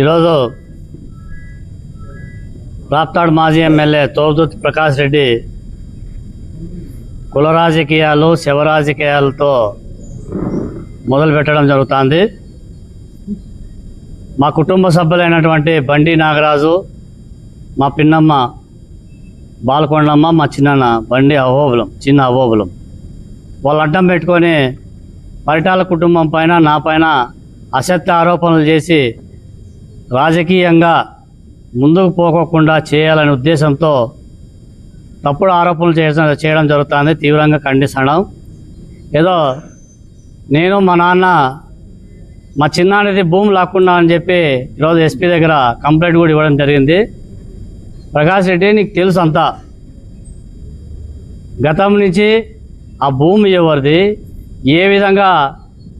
ఈరోజు రాప్తాడు మాజీ ఎమ్మెల్యే తోబదుర్తి ప్రకాష్ రెడ్డి కుల రాజకీయాలు శివరాజకీయాలతో మొదలు పెట్టడం జరుగుతుంది. మా కుటుంబ సభ్యులైనటువంటి బండి నాగరాజు మా పిన్నమ్మ బాలకొండమ్మ మా చిన్న బండి అహోబులం చిన్న అహోబులం. వాళ్ళు అడ్డం పెట్టుకొని పరిటాల కుటుంబం పైన నా పైన అసత్య ఆరోపణలు చేసి రాజకీయంగా ముందుకు పోకోకుండా చేయాలనే ఉద్దేశంతో తప్పుడు ఆరోపణలు చేసిన చేయడం జరుగుతుంది. తీవ్రంగా ఖండిస్తున్నాం. ఏదో నేను మా నాన్న మా చిన్నాన్నది భూమి లాక్కున్నా అని చెప్పి ఈరోజు ఎస్పీ దగ్గర కంప్లైంట్ కూడా ఇవ్వడం జరిగింది. ప్రకాష్ రెడ్డి నీకు తెలుసు అంతా. గతం నుంచి ఆ భూమి ఎవరిది ఏ విధంగా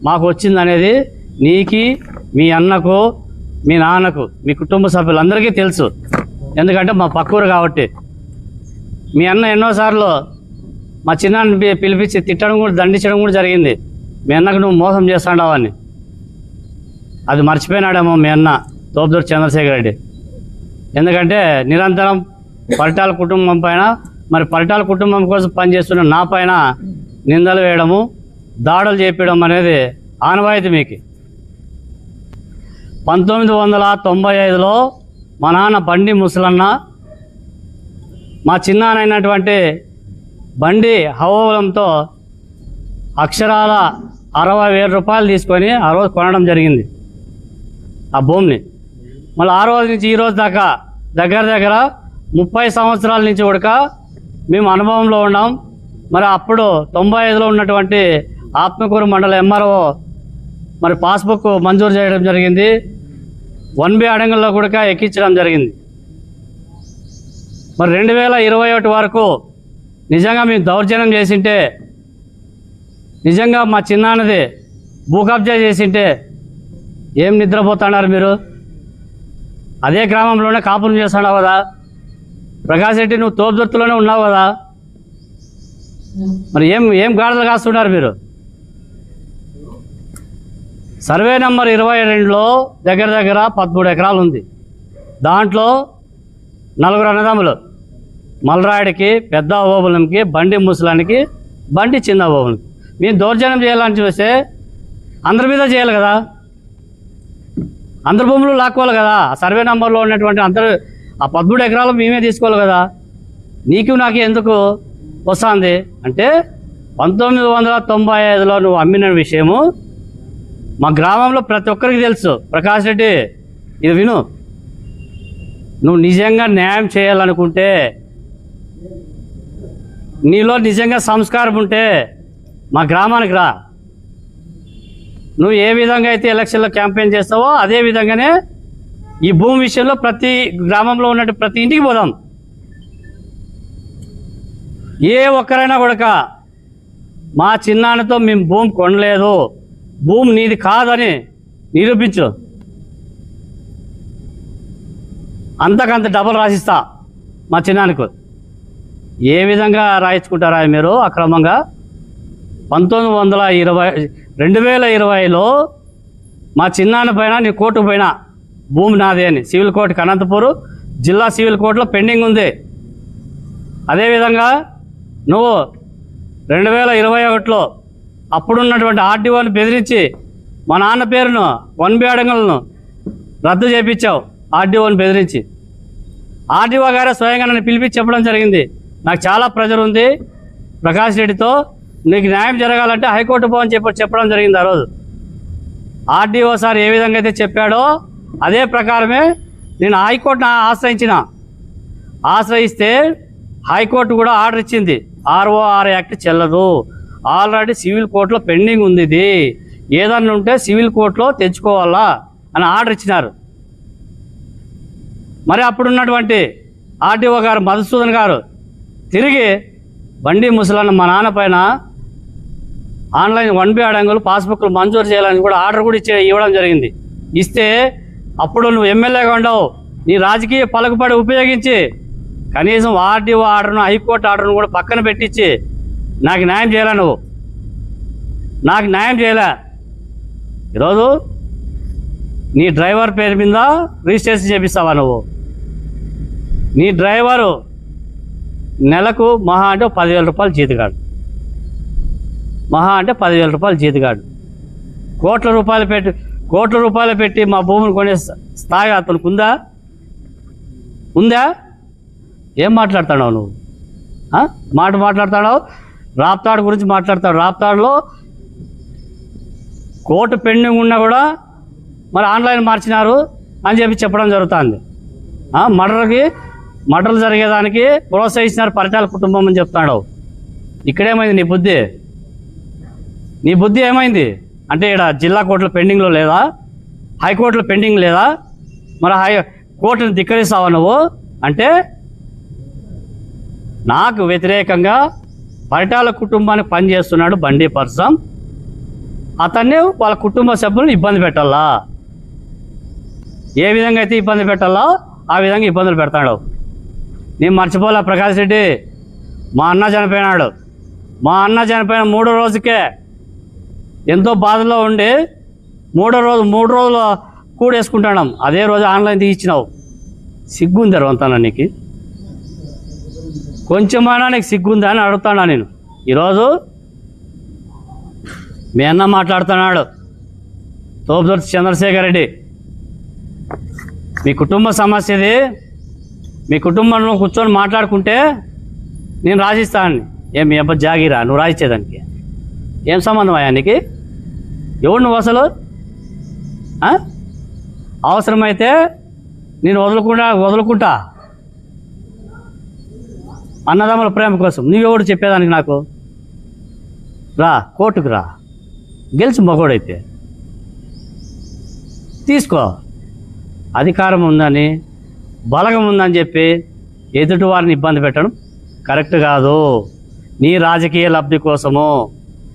మాకు వచ్చిందనేది నీకి మీ అన్నకు మీ నాన్నకు మీ కుటుంబ సభ్యులందరికీ తెలుసు. ఎందుకంటే మా పక్కూరు కాబట్టి. మీ అన్న ఎన్నోసార్లు మా చిన్నాన్ని పిలిపించి తిట్టడం కూడా దండించడం కూడా జరిగింది. మీ అన్నకు నువ్వు మోసం చేస్తాడావని అది మర్చిపోయినాడేమో మీ అన్న తోపుదూరు చంద్రశేఖర్ రెడ్డి. ఎందుకంటే నిరంతరం పరిటాల కుటుంబం పైన మరి పరిటాల కుటుంబం కోసం పనిచేస్తున్న నా పైన నిందలు వేయడము దాడులు చేపించడం అనేది ఆనవాయితీ మీకు. పంతొమ్మిది వందల తొంభై ఐదులో మా నాన్న బండి ముసలన్న మా చిన్నానైనటువంటి బండి హవోలంతో అక్షరాల అరవై వేల రూపాయలు తీసుకొని ఆ రోజు కొనడం జరిగింది ఆ భూమిని. మళ్ళీ ఆ రోజు నుంచి ఈ రోజు దాకా దగ్గర దగ్గర ముప్పై సంవత్సరాల నుంచి ఉడక మేము అనుభవంలో ఉన్నాం. మరి అప్పుడు తొంభై ఐదులో ఉన్నటువంటి ఆత్మకూరు మండల ఎంఆర్ఓ మరి పాస్బుక్ మంజూరు చేయడం జరిగింది. వన్ బి అడంగంలో కూడా ఎక్కించడం జరిగింది. మరి రెండు వేల ఇరవై ఒకటి వరకు నిజంగా మేము దౌర్జన్యం చేసింటే నిజంగా మా చిన్నాన్నది భూకబ్జా చేసింటే ఏం నిద్రపోతున్నారు మీరు? అదే గ్రామంలోనే కాపురం చేస్తున్నావు కదా. ప్రకాష్ రెడ్డి నువ్వు తోపుదొత్తులోనే ఉన్నావు కదా. మరి ఏం ఏం గాడలు కాస్తున్నారు మీరు? సర్వే నెంబర్ ఇరవై రెండులో దగ్గర దగ్గర పదమూడు ఎకరాలు ఉంది. దాంట్లో నలుగురు అన్నదమ్ములు. మలరాయుడికి పెద్ద ఓబులంకి బండి ముసలానికి బండి చిన్న ఓబులంకి మేము దౌర్జన్యం చేయాలని చూస్తే అందరి మీద చేయాలి కదా. అందరి భూములు లాక్కోవాలి కదా. ఆ సర్వే నెంబర్లో ఉన్నటువంటి అందరు ఆ పదమూడు ఎకరాలు మేమే తీసుకోవాలి కదా. నీకు నాకు ఎందుకు వస్తుంది? అంటే పంతొమ్మిది వందల తొంభై ఐదులో నువ్వు అమ్మిన విషయము మా గ్రామంలో ప్రతి ఒక్కరికి తెలుసు. ప్రకాష్ రెడ్డి ఇది విను. నువ్వు నిజంగా న్యాయం చేయాలనుకుంటే నీలో నిజంగా సంస్కారం ఉంటే మా గ్రామానికి రా. నువ్వు ఏ విధంగా అయితే ఎలక్షన్లో క్యాంపెయిన్ చేస్తావో అదే విధంగానే ఈ భూమి విషయంలో ప్రతి గ్రామంలో ఉన్నట్టు ప్రతి ఇంటికి పోదాం. ఏ ఒక్కరైనా కొడక మా చిన్నాన్నతో మేము భూమి కొనలేదు. భూమి నీది కాదని నిరూపించు. అంతకంత డబల్ రాసిస్తా మా చిన్నానికి ఏ విధంగా రాయించుకుంటారా మీరు అక్రమంగా? పంతొమ్మిది వందల ఇరవై రెండు వేల ఇరవైలో మా చిన్నాన్న పైన నీ కోర్టు పైన భూమి నాదే అని సివిల్ కోర్టుకి అనంతపూర్ జిల్లా సివిల్ కోర్టులో పెండింగ్ ఉంది. అదేవిధంగా నువ్వు రెండు వేల ఇరవై ఒకటిలో అప్పుడున్నటువంటి ఆర్డీఓని బెదిరించి మా నాన్న పేరును వన్ బి అడంగులను రద్దు చేయించావు ఆర్డీఓని బెదిరించి. ఆర్డీఓ గారే స్వయంగా నన్ను పిలిపించి చెప్పడం జరిగింది. నాకు చాలా ప్రెజర్ ఉంది. ప్రకాష్ రెడ్డితో నీకు న్యాయం జరగాలంటే హైకోర్టు పోవని చెప్పి చెప్పడం జరిగింది ఆ రోజు. ఆర్డీఓ సార్ ఏ విధంగా అయితే చెప్పాడో అదే ప్రకారమే నేను హైకోర్టును ఆశ్రయించిన. ఆశ్రయిస్తే హైకోర్టు కూడా ఆర్డర్ ఇచ్చింది. ఆర్ఓఆర్ యాక్ట్ చెల్లదు. ఆల్రెడీ సివిల్ కోర్టులో పెండింగ్ ఉంది ఇది. ఏదన్నా ఉంటే సివిల్ కోర్టులో తెచ్చుకోవాలా అని ఆర్డర్ ఇచ్చినారు. మరి అప్పుడున్నటువంటి ఆర్డీఓ గారు మధుసూదన్ గారు తిరిగి బండి ముసలన్న మా నాన్న పైన ఆన్లైన్ వన్ బి అడంగులు పాస్బుక్లు మంజూరు చేయాలని కూడా ఆర్డర్ కూడా ఇచ్చే ఇవ్వడం జరిగింది. ఇస్తే అప్పుడు నువ్వు ఎమ్మెల్యేగా ఉండవు. నీ రాజకీయ పలుకుబడి ఉపయోగించి కనీసం ఆర్డీఓ ఆర్డర్ను హైకోర్టు ఆర్డర్ను కూడా పక్కన పెట్టించి నాకు న్యాయం చేయలే నువ్వు? నాకు న్యాయం చేయలే? ఈరోజు నీ డ్రైవర్ పేరు మీద రిజిస్ట్రేషన్ చేపిస్తావా నువ్వు? నీ డ్రైవరు నెలకు మహా అంటే పదివేల రూపాయలు జీతగాడు మహా అంటే పదివేల రూపాయలు జీతగాడు. కోట్ల రూపాయలు పెట్టి కోట్ల రూపాయలు పెట్టి మా భూమిని కొనే స్థాయి అతనికి ఉందా? ఉందా? ఏం మాట్లాడుతున్నావు నువ్వు? మాట మాట్లాడుతున్నావు? రాప్తాడు గురించి మాట్లాడతాడు రాప్తాడులో కోర్టు పెండింగ్ ఉన్నా కూడా మరి ఆన్లైన్ మార్చినారు అని చెప్పి చెప్పడం జరుగుతుంది. మర్డర్కి మర్డర్లు జరిగేదానికి ప్రోత్సహిస్తున్నారు పరిటాల కుటుంబం అని చెప్తాడు ఇక్కడేమైంది నీ బుద్ధి? నీ బుద్ధి ఏమైంది? అంటే ఇక్కడ జిల్లా కోర్టులో పెండింగ్లో లేదా? హైకోర్టులో పెండింగ్ లేదా? మరి హై కోర్టును ధిక్కరిస్తావా నువ్వు? అంటే నాకు వ్యతిరేకంగా పరిటాల కుటుంబానికి పనిచేస్తున్నాడు బండి పర్సం అతన్ని వాళ్ళ కుటుంబ సభ్యులను ఇబ్బంది పెట్టాలా? ఏ విధంగా అయితే ఇబ్బంది పెట్టాలో? ఆ విధంగా ఇబ్బందులు పెడతాడు. నేను మర్చిపోలే ప్రకాష్ రెడ్డి. మా అన్న చనిపోయినాడు. మా అన్న చనిపోయిన మూడో రోజుకే ఎంతో బాధలో ఉండి మూడో రోజు మూడు రోజులు కూడేసుకుంటాం అదే రోజు ఆన్లైన్ తీయించినావు సిగ్గుంది రవంతానా నీకు. కొంచెమైనా నీకు సిగ్గుందా అని అడుగుతానా నేను. ఈరోజు మీ అన్న మాట్లాడుతున్నాడు. తోపుదొర్తి చంద్రశేఖర్ రెడ్డి. మీ కుటుంబ సమస్యది. మీ కుటుంబంలో కూర్చొని మాట్లాడుకుంటే నేను రాసిస్తానని ఏం మీ అబ్బాయి జాగిరా? నువ్వు రాసిచ్చేదానికి. ఏం సంబంధం అయ్యా ఎవరు ఎవడు నువ్వు అసలు? అవసరమైతే నేను వదలకుండా వదులుకుంటా. అన్నదమ్ముల ప్రేమ కోసం. నువ్వెవడు చెప్పేదానికి నాకు? రా కోర్టుకు రా. గెలిచి మగోడైతే. తీసుకో. అధికారం ఉందని బలగం ఉందని చెప్పి ఎదుటి వారిని ఇబ్బంది పెట్టడం కరెక్ట్ కాదు. నీ రాజకీయ లబ్ధి కోసము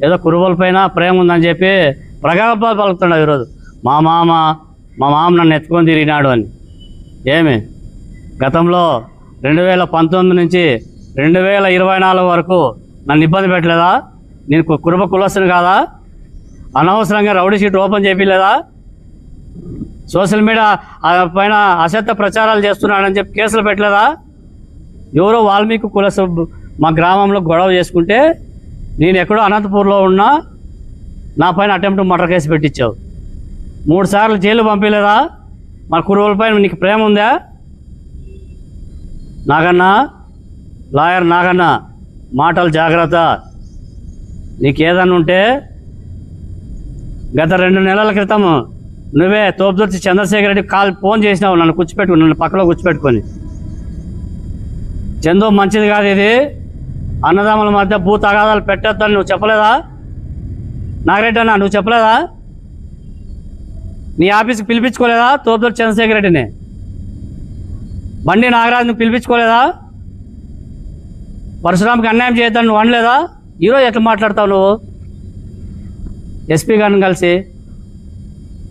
ఏదో కురువల పైన ప్రేమ ఉందని చెప్పి ప్రగల్భాలు పలుకుతున్నావు ఈరోజు. మా మామ మా మామ నన్ను ఎత్తుకొని తిరిగినాడు అని. ఏమి? గతంలో రెండు వేల పంతొమ్మిది నుంచి రెండు వేల ఇరవై నాలుగు వరకు నన్ను ఇబ్బంది పెట్టలేదా? నేను కు- కురుబ కులస్తుని కాదా? అనవసరంగా రౌడీ షీట్ ఓపెన్ చేయలేదా సోషల్ మీడియా ఆ పైన అసత్య ప్రచారాలు చేస్తున్నాడని చెప్పి కేసులు పెట్టలేదా? ఎవరో వాల్మీకి కులస మా గ్రామంలో గొడవ చేసుకుంటే నేను ఎక్కడో అనంతపూర్లో ఉన్నా నా పైన అటెంప్ట్ మర్డర్ కేసు పెట్టించావు. మూడు సార్లు జైలు పంపించలేదా మన కురువుల పైన నీకు ప్రేమ ఉందా? నాగన్న లాయర్ నాగన్న మాటలు జాగ్రత్త. నీకు ఏదన్నా ఉంటే గత రెండు నెలల క్రితం నువ్వే తోపుదొచ్చి చంద్రశేఖర్ రెడ్డి కాల్ ఫోన్ చేసినావు నన్ను కూర్చోపెట్టుకుని నన్ను పక్కలో కూర్చోపెట్టుకొని. చందు మంచిది కాదు ఇది. అన్నదమ్ముల మధ్య భూ తగాదాలు పెట్టొద్దని నువ్వు చెప్పలేదా? నాగరెడ్డి అన్న నువ్వు చెప్పలేదా? నీ ఆఫీస్కి పిలిపించుకోలేదా? తోపుదూరు చంద్రశేఖర్ రెడ్డిని? బండి నాగరాజుని పిలిపించుకోలేదా? పరశురామ్కి అన్యాయం చేయొద్దని నువ్వు అనలేదా? ఈరోజు ఎట్లా మాట్లాడతావు నువ్వు? ఎస్పీ గారిని కలిసి?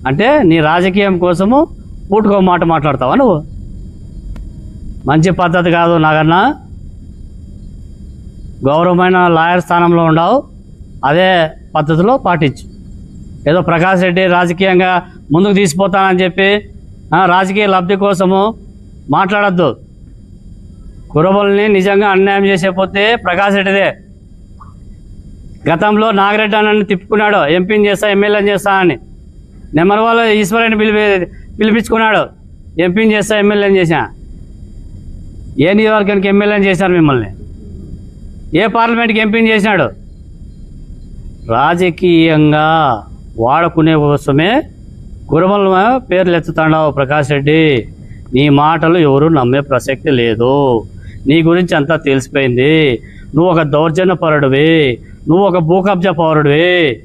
అంటే నీ రాజకీయం కోసము పూటుకో మాట మాట్లాడతావా నువ్వు? మంచి పద్ధతి కాదు నాగన్నా. గౌరవమైన లాయర్ స్థానంలో ఉండవు. అదే పద్ధతిలో పాటించు. ఏదో ప్రకాష్ రెడ్డి రాజకీయంగా ముందుకు తీసిపోతానని చెప్పి రాజకీయ లబ్ధి కోసము మాట్లాడద్దు. కురబల్ని నిజంగా అన్యాయం చేసేపోతే ప్రకాష్ రెడ్డిదే. గతంలో నాగరెడ్డి అన్నని తిప్పుకున్నాడు ఎంపీని చేస్తా ఎమ్మెల్యేని చేస్తా అని. నెమ్మది వాళ్ళు ఈశ్వరాన్ని పిలిపి పిలిపించుకున్నాడు ఎంపీని చేస్తా ఎమ్మెల్యేని చేశా. ఏ నియోజకవర్గానికి ఎమ్మెల్యేని చేశారు మిమ్మల్ని? ఏ పార్లమెంట్కి ఎంపీని చేసినాడు రాజకీయంగా వాడుకునే కోసమే కురమల పేర్లు ఎత్తుతాండావు ప్రకాష్ రెడ్డి. నీ మాటలు ఎవరు నమ్మే ప్రసక్తి లేదు. నీ గురించి అంతా తెలిసిపోయింది. నువ్వు ఒక దౌర్జన్య పౌరుడివి. నువ్వు ఒక భూకబ్జా పౌరుడివి.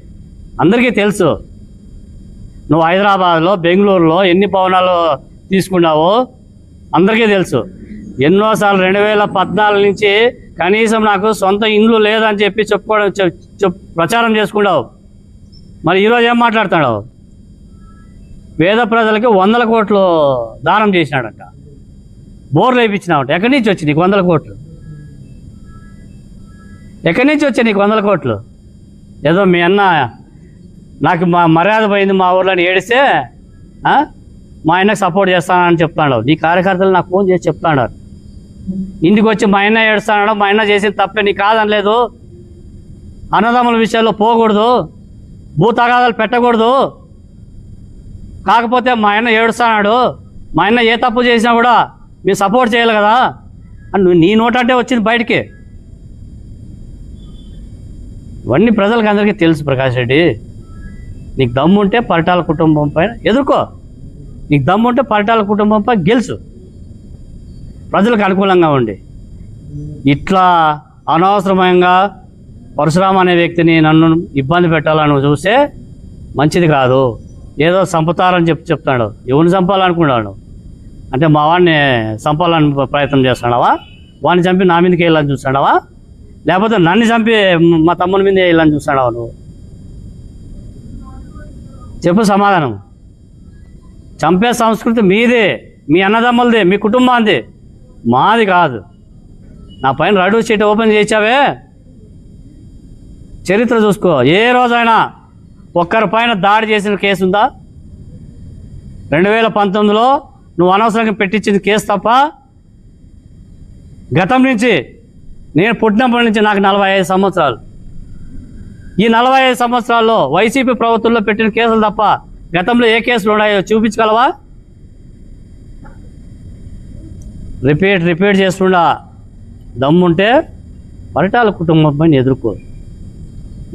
అందరికీ తెలుసు. నువ్వు హైదరాబాద్లో బెంగళూరులో ఎన్ని భవనాలు తీసుకున్నావో అందరికీ తెలుసు. ఎన్నోసార్లు రెండు వేల పద్నాలుగు నుంచి కనీసం నాకు సొంత ఇండ్లు లేదని చెప్పి చెప్పుకోవడం ప్రచారం చేసుకున్నావు మరి ఈరోజు ఏం మాట్లాడుతున్నావు పేద ప్రజలకి వందల కోట్లు దానం చేసినాడంట. బోర్లు వేయించినావంట. ఎక్కడి నుంచి వచ్చి నీకు వందల కోట్లు? ఎక్కడి నుంచి వచ్చాయి నీకు వందల కోట్లు? ఏదో మీ అన్న నాకు మా మర్యాద పోయింది మా ఊర్లో అని ఏడిస్తే మా ఆయనకు సపోర్ట్ చేస్తానని చెప్తాడు నీ కార్యకర్తలు నాకు ఫోన్ చేసి చెప్తాడు ఇంటికి వచ్చి మా ఆయన ఏడుస్తాడు మా ఆయన చేసిన తప్పే నీ కాదనలేదు. అన్నదమ్ముల విషయాల్లో పోకూడదు. భూతగాదాలు పెట్టకూడదు. కాకపోతే మా ఆయన ఏడుస్తాడు మా ఆయన ఏ తప్పు చేసినా కూడా మీరు సపోర్ట్ చేయాలి కదా. అని నువ్వు నీ నోటంటే వచ్చింది బయటికి. ఇవన్నీ ప్రజలకు అందరికీ తెలుసు ప్రకాష్ రెడ్డి. నీకు దమ్ముంటే పరిటాల కుటుంబం పైన ఎదుర్కో. నీకు దమ్ముంటే పరిటాల కుటుంబంపై గెలుసు. ప్రజలకు అనుకూలంగా ఉండి. ఇట్లా అనవసరమంగా పరశురామ అనే వ్యక్తిని నన్ను ఇబ్బంది పెట్టాలని చూస్తే మంచిది కాదు. ఏదో సంపుతారని చెప్పి చెప్తాడు ఎవరిని చంపాలనుకున్నాడు అంటే మా వాడిని చంపాలని ప్రయత్నం చేస్తున్నావా? వాడిని చంపి నా మీదకి వెళ్ళాలని చూస్తున్నావా? లేకపోతే నన్ను చంపి మా తమ్ముని మీద వెళ్ళాలని చూస్తున్నావా నువ్వు? చెప్పు సమాధానం. చంపే సంస్కృతి మీదే మీ అన్నదమ్ములది మీ కుటుంబాంది మాది కాదు. నా పైన రడు షీట్ ఓపెన్ చేసావే చరిత్ర చూసుకో. ఏ రోజైనా ఒక్కరి పైన దాడి చేసిన కేసు ఉందా? రెండు వేల పంతొమ్మిదిలో నువ్వు అనవసరంగా పెట్టించింది కేసు తప్ప గతం నుంచి నేను పుట్టినప్పటి నుంచి నాకు నలభై ఐదు సంవత్సరాలు. ఈ నలభై ఐదు సంవత్సరాల్లో వైసీపీ ప్రభుత్వంలో పెట్టిన కేసులు తప్ప గతంలో ఏ కేసులు ఉన్నాయో చూపించగలవా? రిపీట్ రిపీట్ చేస్తుండా దమ్ముంటే పరిటాల కుటుంబం పైన ఎదుర్కో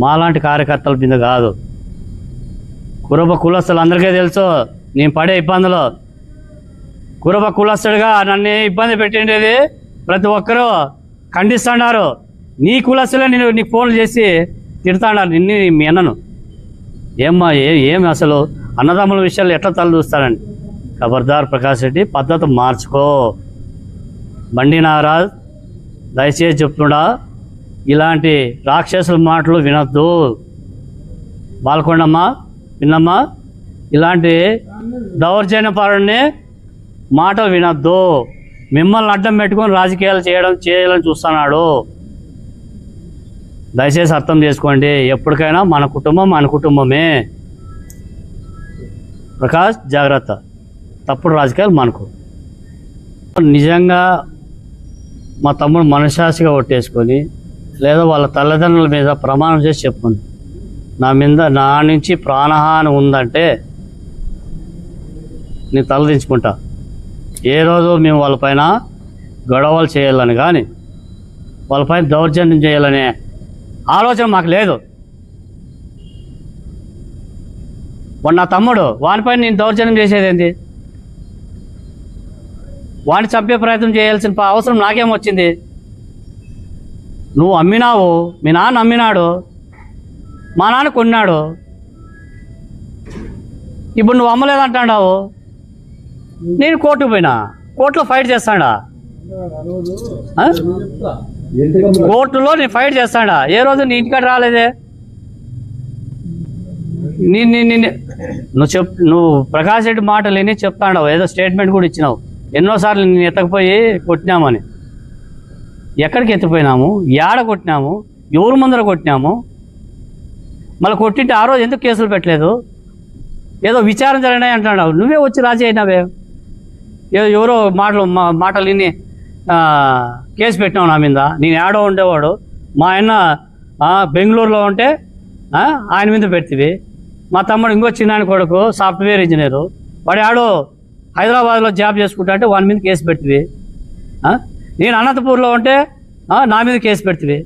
మాలాంటి కార్యకర్తల మీద కాదు. కురబ కులస్తులు అందరికీ తెలుసు నేను పడే ఇబ్బందులు. కురబ కులస్తుడిగా నన్ను ఇబ్బంది పెట్టిండేది ప్రతి ఒక్కరూ ఖండిస్తున్నారు నీ కులస్తులే నేను నీకు ఫోన్లు చేసి తిడతాడారు నిన్ను మీ అన్నను. ఏమ్మా ఏ ఏమి అసలు? అన్నదమ్ముల విషయాలు ఎట్లా తల చూస్తారండి ఖబర్దార్ ప్రకాష్ రెడ్డి పద్ధతి మార్చుకో. బండి నాగరాజ్ దయచేసి చెప్తున్నా ఇలాంటి రాక్షసుల మాటలు వినొద్దు. బాలకొండమ్మ విన్నమ్మా ఇలాంటి దౌర్జన్యపరుని మాటలు వినొద్దు. మిమ్మల్ని అడ్డం పెట్టుకొని రాజకీయాలు చేయడం చేయాలని చూస్తున్నాడు. దయచేసి అర్థం చేసుకోండి ఎప్పటికైనా మన కుటుంబం మన కుటుంబమే. ప్రకాష్ జాగ్రత్త. తప్పుడు రాజకీయాలు మనకు. నిజంగా మా తమ్ముడు మనశాసిగా ఒట్టేసుకొని లేదా వాళ్ళ తల్లిదండ్రుల మీద ప్రమాణం చేసి చెప్పుకుంది. నా మీద నా నుంచి ప్రాణహాని ఉందంటే నేను తలదించుకుంటా ఏ రోజు మేము వాళ్ళపైన గొడవలు చేయాలని కానీ వాళ్ళపైన దౌర్జన్యం చేయాలనే ఆలోచన మాకు లేదు. వాడు నా తమ్ముడు వానిపైన నేను దౌర్జన్యం చేసేది ఏంటి? వాడిని చంపే ప్రయత్నం చేయాల్సిన అవసరం నాకేం వచ్చింది? నువ్వు అమ్మినావు మీ నాన్న అమ్మినాడు మా నాన్న కొన్నాడు. ఇప్పుడు నువ్వు అమ్మలేదంటాడావు. నేను కోర్టుకు పోయినా. కోర్టులో ఫైట్ చేస్తాడా? కోర్టులో నేను ఫైట్ చేస్తాడా? ఏ రోజు నీ ఇంటికాడ రాలేదే? నిన్ను నీ- నువ్వు చెప్ నువ్వు ప్రకాష్ రెడ్డి మాటలు విని చెప్తాడావు. ఏదో స్టేట్మెంట్ కూడా ఇచ్చినావు. ఎన్నోసార్లు నేను ఎత్తకపోయి కొట్టినామని. ఎక్కడికి ఎత్తిపోయినాము? ఏడ కొట్టినాము? ఎవరు ముందర కొట్టినాము? మళ్ళీ కొట్టింటే ఆ రోజు ఎందుకు కేసులు పెట్టలేదు? ఏదో విచారణ జరిగినాయి అంటున్నావు నువ్వే వచ్చి రాజీ అయినావే. ఏదో ఎవరో మాటలు మా మాటలు విని కేసు పెట్టినావు నా మీద. నేను ఏడో ఉండేవాడు. మా ఆయన బెంగళూరులో ఉంటే ఆయన మీద పెడితే మా తమ్ముడు ఇంకో చిన్న కొడుకు సాఫ్ట్వేర్ ఇంజనీరు. వాడు ఆడో హైదరాబాద్లో జాబ్ చేసుకుంటా అంటే వాని మీద కేసు పెట్టివి నేను అనంతపూర్లో ఉంటే నా మీద కేసు పెడితే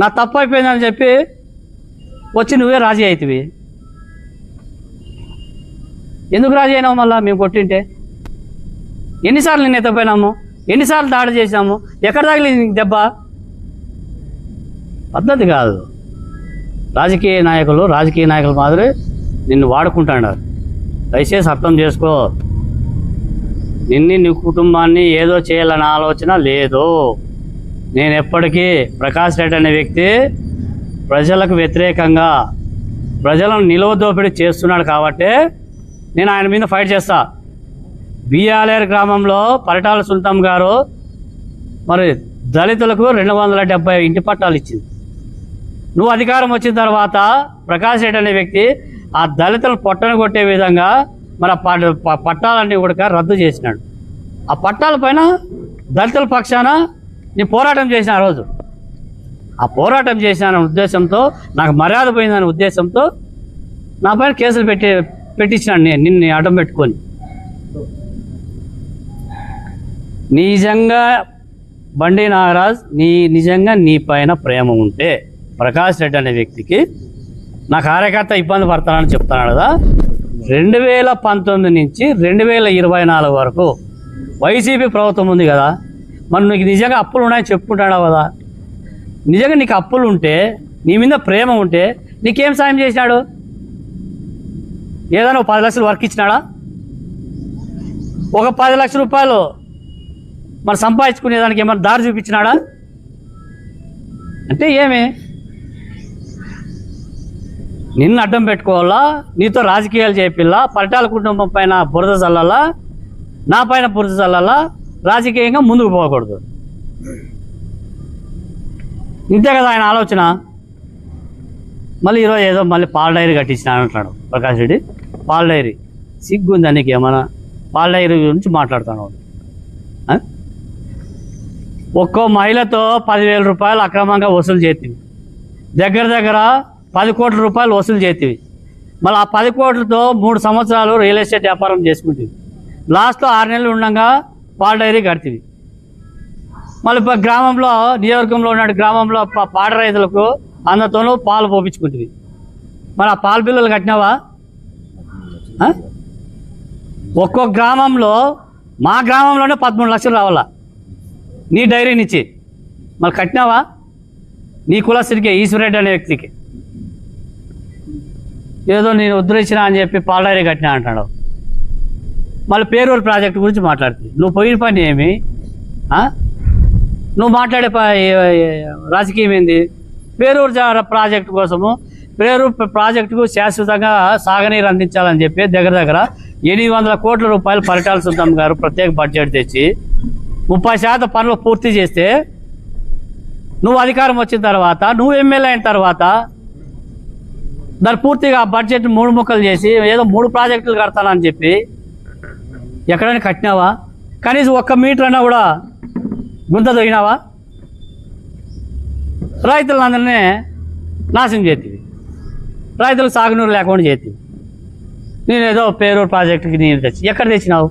నా తప్పు అయిపోయిందని చెప్పి వచ్చి నువ్వే రాజీ అవుతుంది ఎందుకు రాజీ అయినావు మళ్ళా మేము కొట్టింటే? ఎన్నిసార్లు నేను ఎత్తపోయినాము? ఎన్నిసార్లు దాడి చేసినాము ఎక్కడ తగిలింది నీకు దెబ్బ? పద్ధతి కాదు. రాజకీయ నాయకులు రాజకీయ నాయకులు మాదిరి నిన్ను వాడుకుంటున్నారు దయచేసి అర్థం చేసుకో. నిన్ను నీ కుటుంబాన్ని ఏదో చేయాలనే ఆలోచన లేదు. నేను ఎప్పటికీ ప్రకాష్ రెడ్డి అనే వ్యక్తి ప్రజలకు వ్యతిరేకంగా ప్రజలను నిలువ దోపిడీ చేస్తున్నాడు కాబట్టి నేను ఆయన మీద ఫైట్ చేస్తా. బిఆర్ఆర్ గ్రామంలో పరిటాల సుల్తాం గారు మరి దళితులకు రెండు వందల డెబ్బై ఇంటి పట్టాలు ఇచ్చింది. నువ్వు అధికారం వచ్చిన తర్వాత ప్రకాష్ రెడ్డి అనే వ్యక్తి ఆ దళితులు పొట్టను కొట్టే విధంగా మన ప- పట్టాలన్నీ కూడా రద్దు చేసినాడు. ఆ పట్టాల పైన దళితుల పక్షాన నీ పోరాటం చేసిన ఆ రోజు. ఆ పోరాటం చేసిన ఉద్దేశంతో నాకు మర్యాద పోయిందనే ఉద్దేశంతో నా పైన కేసులు పెట్టి పెట్టించినాడు నేను నిన్ను అడ్డం పెట్టుకొని. నిజంగా బండి నాగరాజ్ నీ నిజంగా నీ పైన ప్రేమ ఉంటే ప్రకాష్ రెడ్డి అనే వ్యక్తికి నా కార్యకర్త ఇబ్బంది పడతానని చెప్తున్నాడు కదా. రెండు వేల పంతొమ్మిది నుంచి రెండు వేల ఇరవై నాలుగు వరకు వైసీపీ ప్రభుత్వం ఉంది కదా. మరి నీకు నిజంగా అప్పులు ఉన్నాయని చెప్పుకుంటాడు కదా? నిజంగా నీకు అప్పులు ఉంటే నీ మీద ప్రేమ ఉంటే నీకేం సాయం చేసినాడు? ఏదైనా ఒక పది లక్షలు వర్క్ ఇచ్చినాడా? ఒక పది లక్షల రూపాయలు మరి సంపాదించుకునేదానికి ఏమైనా దారి చూపించినాడా? అంటే ఏమి? నిన్ను అడ్డం పెట్టుకోవాలా? నీతో రాజకీయాలు చేపిల్లా? పరిటాల కుటుంబం పైన బురద చల్లాలా నా పైన బురద చల్లాలా రాజకీయంగా ముందుకు పోకూడదు. ఇంతే కదా ఆయన ఆలోచన. మళ్ళీ ఈరోజు ఏదో మళ్ళీ పాల డైరీ కట్టించిన అంటున్నాడు ప్రకాష్ రెడ్డి. పాల డైరీ. సిగ్గుందా నీకు ఏమైనా పాల డైరీ గురించి మాట్లాడుతున్నాడు. ఒక్కో మహిళతో పదివేల రూపాయలు అక్రమంగా వసూలు చేతివి దగ్గర దగ్గర పది కోట్ల రూపాయలు వసూలు చేతివి. మళ్ళీ ఆ పది కోట్లతో మూడు సంవత్సరాలు రియల్ ఎస్టేట్ వ్యాపారం చేసుకుంటుంది లాస్ట్లో ఆరు నెలలు ఉండగా పాల డైరీ కడుతుంది మళ్ళీ ఇప్పుడు గ్రామంలో నియోజకవర్గంలో ఉన్న గ్రామంలో పాడ రైతులకు అందరితోనూ పాలు పోపించుకుంటుంది మరి ఆ పాల బిల్లులు కట్టినావా? ఒక్కొక్క గ్రామంలో మా గ్రామంలోనే పదమూడు లక్షలు రావాలా? నీ డైరీ నుంచి. మళ్ళీ కట్టినావా? నీ కులస్తుడికి ఈశ్వరెడ్డి అనే వ్యక్తికి. ఏదో నేను ఉద్ధరించిన అని చెప్పి పాలడైరీ కట్టినా అంటాడు. మళ్ళీ పేరూరు ప్రాజెక్టు గురించి మాట్లాడుతుంది. నువ్వు పోయిన పని ఏమి? నువ్వు మాట్లాడే రాజకీయం ఏంది? పేరూరు ప్రాజెక్టు కోసము పేరూరు ప్రాజెక్టుకు శాశ్వతంగా సాగనీరు అందించాలని చెప్పి దగ్గర దగ్గర ఎనిమిది వందల కోట్ల రూపాయలు పరిటాల సుద్దం గారు ప్రత్యేక బడ్జెట్ తెచ్చి ముప్పై శాతం పనులు పూర్తి చేస్తే నువ్వు అధికారం వచ్చిన తర్వాత నువ్వు ఎమ్మెల్యే అయిన తర్వాత దాన్ని పూర్తిగా బడ్జెట్ మూడు ముక్కలు చేసి ఏదో మూడు ప్రాజెక్టులు కడతానని చెప్పి ఎక్కడైనా కట్టినావా? కనీసం ఒక్క మీటర్ అన్నా కూడా గుంత తొగినావా? రైతులందరినీ నాశనం చేతివి. రైతులు సాగునీరు లేకుండా చేతివి. నేను ఏదో పేరూరు ప్రాజెక్టుకి నీరు తెచ్చి ఎక్కడ తెచ్చినావు?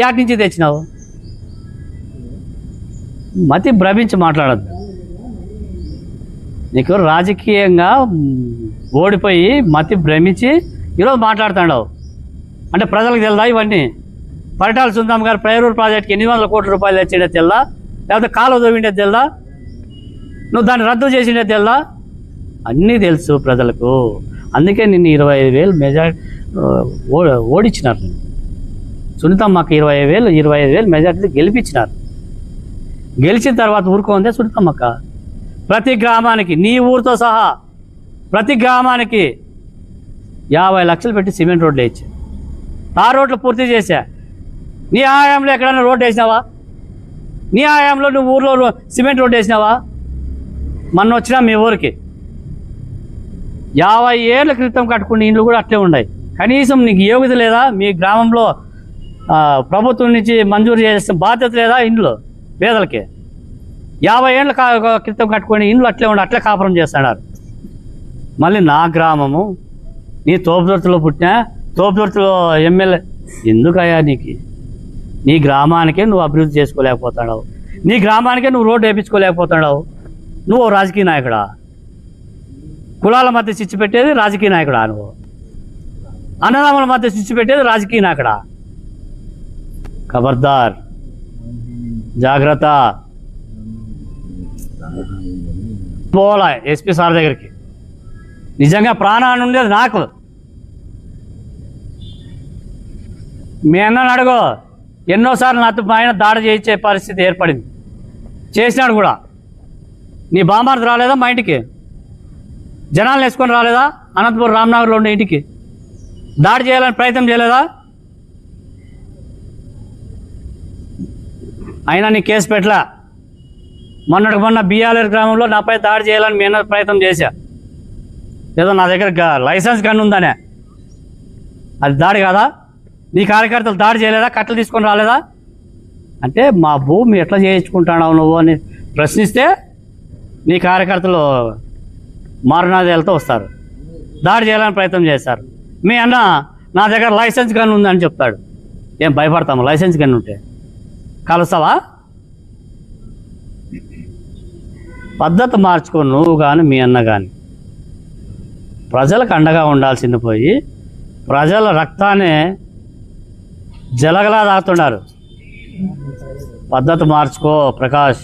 యాటి నుంచి తెచ్చినావు? మతి భ్రమించి మాట్లాడద్దు. నీకు రాజకీయంగా ఓడిపోయి మతి భ్రమించి ఈరోజు మాట్లాడుతున్నావు. అంటే ప్రజలకు తెలుదా ఇవన్నీ? పరిటాల సుందాం గారు ప్రైరూర్ ప్రాజెక్ట్కి ఎనిమిది వందల కోట్ల రూపాయలు తెచ్చిండే తెల్లా లేకపోతే కాలువ తవ్విండే తెల్లా నువ్వు దాన్ని రద్దు చేసిండే తెల్లా అన్నీ తెలుసు ప్రజలకు. అందుకే నిన్ను ఇరవై ఐదు వేలు మెజార్టీ ఓడించినారు నిన్ను. సునీతమ్మకి ఇరవై ఐదు వేలు ఇరవై ఐదు వేలు మెజార్టీ గెలిపించినారు. గెలిచిన తర్వాత ఊరుకోందే సునీతమ్మక్క ప్రతి గ్రామానికి నీ ఊరితో సహా ప్రతి గ్రామానికి యాభై లక్షలు పెట్టి సిమెంట్ రోడ్లు వేయించా. ఆ రోడ్లు పూర్తి చేశా. నీ ఆయాంలో ఎక్కడైనా రోడ్డు వేసినావా? నీ ఆయాంలో నువ్వు ఊర్లో సిమెంట్ రోడ్డు వేసినావా? మొన్న వచ్చినా మీ ఊరికి. యాభై ఏళ్ళ క్రితం కట్టుకున్న ఇండ్లు కూడా అట్లే ఉన్నాయి. కనీసం నీకు యోగ్యత లేదా? మీ గ్రామంలో ప్రభుత్వం నుంచి మంజూరు చేసిన బాధ్యత లేదా ఇండ్లు పేదలకి? యాభై ఏళ్ళ కా- క్రితం కట్టుకొని ఇండ్లు అట్లే ఉండి అట్లే కాపురం చేస్తున్నారు మళ్ళీ నా గ్రామము నీ తోపుదొరతలో పుట్టినా తోపుదొరతలో ఎమ్మెల్యే. ఎందుకయ్యా నీకు? నీ గ్రామానికే నువ్వు అభివృద్ధి చేసుకోలేకపోతున్నావు. నీ గ్రామానికే నువ్వు రోడ్డు వేయించుకోలేకపోతున్నావు నువ్వు రాజకీయ నాయకుడా? కులాల మధ్య చిచ్చు పెట్టేది రాజకీయ నాయకుడా నువ్వు? అన్నదమ్ముల మధ్య చిచ్చు పెట్టేది రాజకీయ నాయకుడా? ఖబర్దార్ జాగ్రత్త. పోవాలా ఎస్పీ సార్ దగ్గరికి? నిజంగా ప్రాణాన్ని ఉండేది నాకు. మీ అన్నని అడుగు. ఎన్నోసార్లు నాతో ఆయన దాడి చేయించే పరిస్థితి ఏర్పడింది. చేసినాడు కూడా. నీ బామార్ది రాలేదా మా ఇంటికి? జనాలు వేసుకొని రాలేదా? అనంతపురం రామ్నగర్లో ఉండే ఇంటికి? దాడి చేయాలని ప్రయత్నం చేయలేదా? అయినా నీ కేసు పెట్టలా? మొన్నటికి మొన్న బిఆర్ఆర్ గ్రామంలో నాపై దాడి చేయాలని మీ ప్రయత్నం చేశా. ఏదో నా దగ్గర లైసెన్స్ గన్ ఉందనే. అది దాడి కదా? నీ కార్యకర్తలు దాడి చేయలేదా? కట్టలు తీసుకొని రాలేదా? అంటే మా భూమి ఎట్లా చేయించుకుంటున్నావు నువ్వు అని ప్రశ్నిస్తే నీ కార్యకర్తలు మారునాదేలతో వస్తారు. దాడి చేయాలని ప్రయత్నం చేస్తారు మీ అన్న నా దగ్గర లైసెన్స్ గన్ ఉందని చెప్తాడు. ఏం భయపడతాము? లైసెన్స్ గన్ ఉంటే. కలుస్తావా? పద్ధతి మార్చుకో నువ్వు కానీ మీ అన్న కానీ ప్రజలకు అండగా ఉండాల్సింది పోయి ప్రజల రక్తాన్ని జలగలా తాగుతున్నారు పద్ధతి మార్చుకో ప్రకాష్.